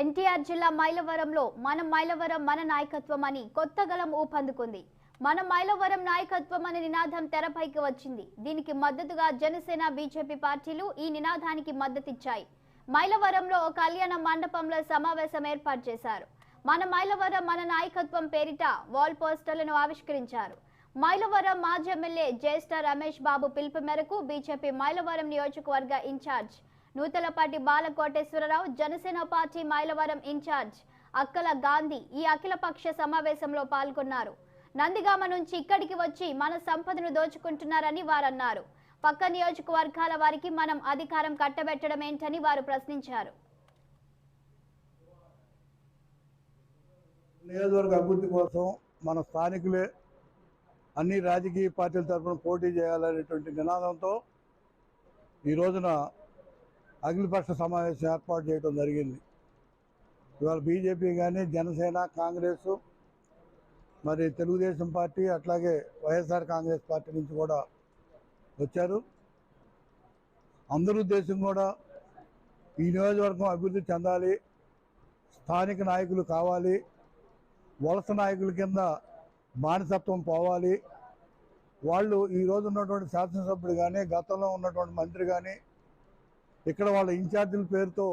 ఎన్టీఆర్ జిల్లా మైలవరంలో మన మైలవరం మన నాయకత్వం అని కొత్త గలం ఊపందుకుంది. మన మైలవరం నాయకత్వం అనే నినాదం తెరపైకి వచ్చింది. దీనికి మద్దతుగా జనసేన బీజేపీ పార్టీలు ఈ నినాదానికి మద్దతిచ్చాయి. మైలవరంలో ఓ కళ్యాణ మండపంలో సమావేశం ఏర్పాటు చేశారు. మన మైలవరం మన నాయకత్వం పేరిట వాల్ పోస్టర్లను ఆవిష్కరించారు. మైలవరం మాజీ ఎమ్మెల్యే జ్యేష్ఠ రమేష్ బాబు పిలుపు మేరకు బీజేపీ మైలవరం నియోజకవర్గ incharge Nuthalapati Balakoteswararao Janasena party Mylavaram incharge. Akkala Gandhi ఈ అఖిలపక్ష సమావేశంలో పాల్గొన్నారు. నందిగామ నుంచి ఇక్కడికి వచ్చి మన సంపదను దోచుకుంటున్నారని వారన్నారు. పక్క నియోజకవర్గాల వారికి మనం అధికారం కట్టబెట్టడం ఏంటని వారు ప్రశ్నించారు. నియోజకవర్గ అభివృద్ధి కోసం మన స్థానికులే అన్ని రాజకీయ పార్టీల తరఫున పోటీ చేయాలనేటువంటి నినాదంతో ఈ రోజున అఖిలపక్ష సమావేశం ఏర్పాటు చేయడం జరిగింది. ఇవాళ బీజేపీ కానీ జనసేన కాంగ్రెస్ మరి తెలుగుదేశం పార్టీ అట్లాగే వైఎస్ఆర్ కాంగ్రెస్ పార్టీ నుంచి కూడా వచ్చారు. అందరూ దేశం కూడా ఈ నియోజకవర్గం అభివృద్ధి చెందాలి స్థానిక నాయకులు కావాలి వలస నాయకుల కింద బానిసత్వం పోవాలి. వాళ్ళు ఈ రోజు ఉన్నటువంటి శాసనసభ్యుడు కానీ గతంలో ఉన్నటువంటి మంత్రి కానీ ఇక్కడ వాళ్ళ ఇన్ఛార్జీల పేరుతో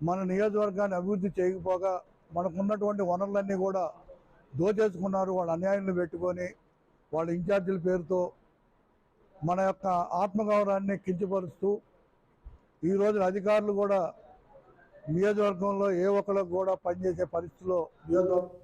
మన నియోజకవర్గాన్ని అభివృద్ధి చేయకపోగా మనకున్నటువంటి వనరులన్నీ కూడా దోచేసుకున్నారు. వాళ్ళ అన్యాయాలను పెట్టుకొని వాళ్ళ ఇన్ఛార్జీల పేరుతో మన యొక్క ఆత్మగౌరవాన్ని కించపరుస్తూ ఈ రోజున అధికారులు కూడా నియోజకవర్గంలో ఏ ఒక్కరికి కూడా పనిచేసే పరిస్థితిలో నియోజకవర్గం